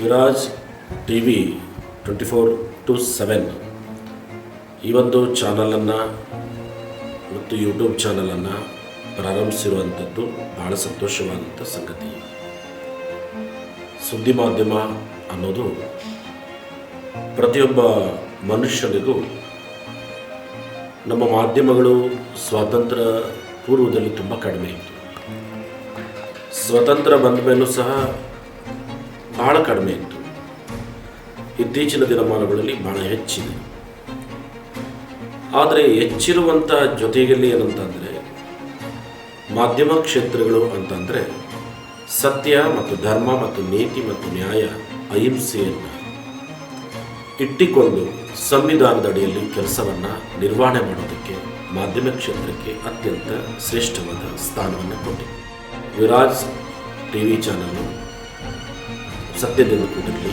Viraj T V twenty four to seven. ಈ ಒಂದು ಚಾನಲನ್ನು ಮತ್ತು ಯೂಟ್ಯೂಬ್ ಚಾನಲನ್ನು ಪ್ರಾರಂಭಿಸಿರುವಂಥದ್ದು ಭಾಳ ಸಂತೋಷವಾದಂಥ ಸಂಗತಿ. ಸುದ್ದಿ ಮಾಧ್ಯಮ ಅನ್ನೋದು ಪ್ರತಿಯೊಬ್ಬ ಮನುಷ್ಯನಿಗೂ ನಮ್ಮ ಮಾಧ್ಯಮಗಳು ಸ್ವಾತಂತ್ರ್ಯ ಪೂರ್ವದಲ್ಲಿ ತುಂಬ ಕಡಿಮೆ ಇತ್ತು. ಸ್ವತಂತ್ರ ಬಂದ ಮೇಲೂ ಸಹ ಬಹಳ ಕಡಿಮೆ ಇತ್ತು. ಇತ್ತೀಚಿನ ದಿನಮಾನಗಳಲ್ಲಿ ಬಹಳ ಹೆಚ್ಚಿದೆ. ಆದರೆ ಹೆಚ್ಚಿರುವಂಥ ಜೊತೆಯಲ್ಲಿ ಏನಂತಂದರೆ, ಮಾಧ್ಯಮ ಕ್ಷೇತ್ರಗಳು ಅಂತಂದರೆ, ಸತ್ಯ ಮತ್ತು ಧರ್ಮ ಮತ್ತು ನೀತಿ ಮತ್ತು ನ್ಯಾಯ, ಅಹಿಂಸೆಯನ್ನು ಇಟ್ಟಿಕೊಂಡು ಸಂವಿಧಾನದ ಅಡಿಯಲ್ಲಿ ಕೆಲಸವನ್ನು ನಿರ್ವಹಣೆ ಮಾಡೋದಕ್ಕೆ ಮಾಧ್ಯಮ ಕ್ಷೇತ್ರಕ್ಕೆ ಅತ್ಯಂತ ಶ್ರೇಷ್ಠವಾದ ಸ್ಥಾನವನ್ನು ಕೊಟ್ಟಿದೆ. ವಿರಾಜ್ ಟಿ ವಿ ಚಾನಲ್ಲು ಸತ್ಯದಿಂದ ಕೂಡಿರಲಿ,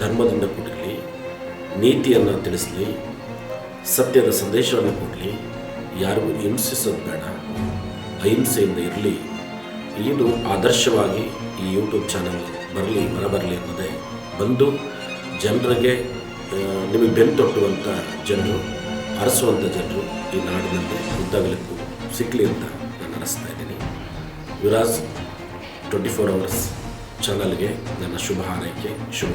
ಧರ್ಮದಿಂದ ಕೂಡಿರಲಿ, ನೀತಿಯನ್ನು ತಿಳಿಸಲಿ, ಸತ್ಯದ ಸಂದೇಶವನ್ನು ಕೊಡಲಿ, ಯಾರಿಗೂ ಹಿಂಸಿಸೋದು ಬೇಡ, ಅಹಿಂಸೆಯಿಂದ ಇರಲಿ. ಇದು ಆದರ್ಶವಾಗಿ ಈ ಯೂಟ್ಯೂಬ್ ಚಾನಲ್ ಬರಲಿ ಹೊರಬರಲಿ ಅನ್ನೋದೇ ಬಂದು ಜನರಿಗೆ ನಿಮಗೆ ಬೆನ್ನು ತೊಟ್ಟುವಂಥ ಜನರು ಅರಸುವಂಥ ಜನರು ಈ ನಾಡಿನಲ್ಲಿ ಉದ್ದಾಗಲಿಕ್ಕೂ ಸಿಕ್ಕಲಿ ಅಂತ ನಾನು ಅರಸ್ತಾ ಇದ್ದೀನಿ. ವಿರಾಜ್ ಟ್ವೆಂಟಿ ಫೋರ್ ಅವರ್ಸ್ ಚಾನಲ್ಗೆ ನನ್ನ ಶುಭ ಹಾರೈಕೆ ಶುಭ